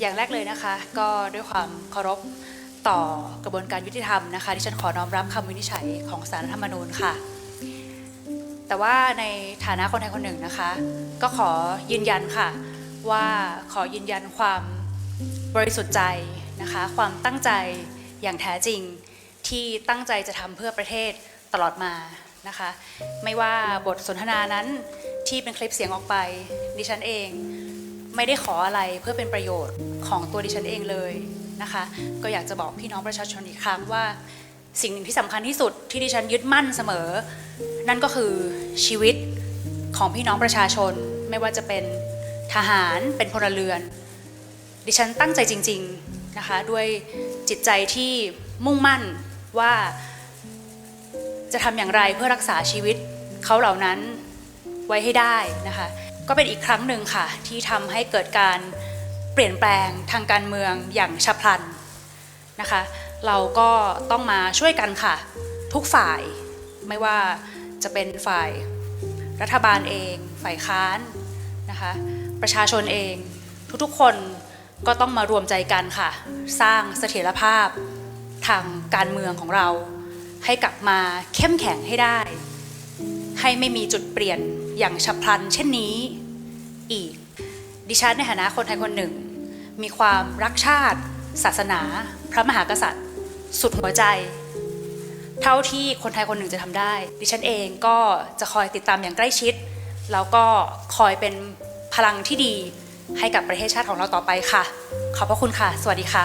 อย่างแรกเลยนะคะ ก็ด้วยความเคารพต่อกระบวนการยุติธรรมนะคะที่ฉันขอน้อมรับคำวินิจฉัยของสารรัฐธรรมนูญค่ะ แต่ว่าในฐานะคนไทยคนหนึ่งนะคะ ก็ขอยืนยันค่ะ ว่าขอยืนยันความบริสุทธิ์ใจนะคะ ความตั้งใจอย่างแท้จริงที่ตั้งใจจะทำเพื่อประเทศตลอดมานะคะ ไม่ว่าบทสนทนานั้นที่เป็นคลิปเสียงออกไปดิฉันเอง ไม่ได้ขออะไรเพื่อเป็นประโยชน์ของตัวดิฉันเองเลยนะคะ ก็อยากจะบอกพี่น้องประชาชนอีกครั้งว่า สิ่งหนึ่งที่สำคัญที่สุดที่ดิฉันยึดมั่นเสมอ นั่นก็คือชีวิตของพี่น้องประชาชน ไม่ว่าจะเป็นทหารเป็นพลเรือน ดิฉันตั้งใจจริง ๆนะคะ ด้วยจิตใจที่มุ่งมั่นว่าจะทำอย่างไรเพื่อรักษาชีวิตเขาเหล่านั้นไว้ให้ได้นะคะ ก็เป็นอีกครั้งหนึ่งค่ะ ที่ทำให้เกิดการเปลี่ยนแปลงทางการเมืองอย่างฉับพลันนะคะ เราก็ต้องมาช่วยกันค่ะ ทุกฝ่ายไม่ว่าจะเป็นฝ่ายรัฐบาลเอง ฝ่ายค้านนะคะประชาชนเองทุกๆคนก็ต้องมารวมใจกันค่ะ สร้างเสถียรภาพทางการเมืองของเรา ให้กลับมาเข้มแข็งให้ได้ ให้ไม่มีจุดเปลี่ยน อย่างฉับพลันเช่นนี้อีก ดิฉันในฐานะคนไทยคนหนึ่ง มีความรักชาติ ศาสนา พระมหากษัตริย์ สุดหัวใจ เท่าที่คนไทยคนหนึ่งจะทำได้ ดิฉันเองก็จะคอยติดตามอย่างใกล้ชิด แล้วก็คอยเป็นพลังที่ดีให้กับประเทศชาติของเราต่อไปค่ะ ขอบพระคุณค่ะ สวัสดีค่ะ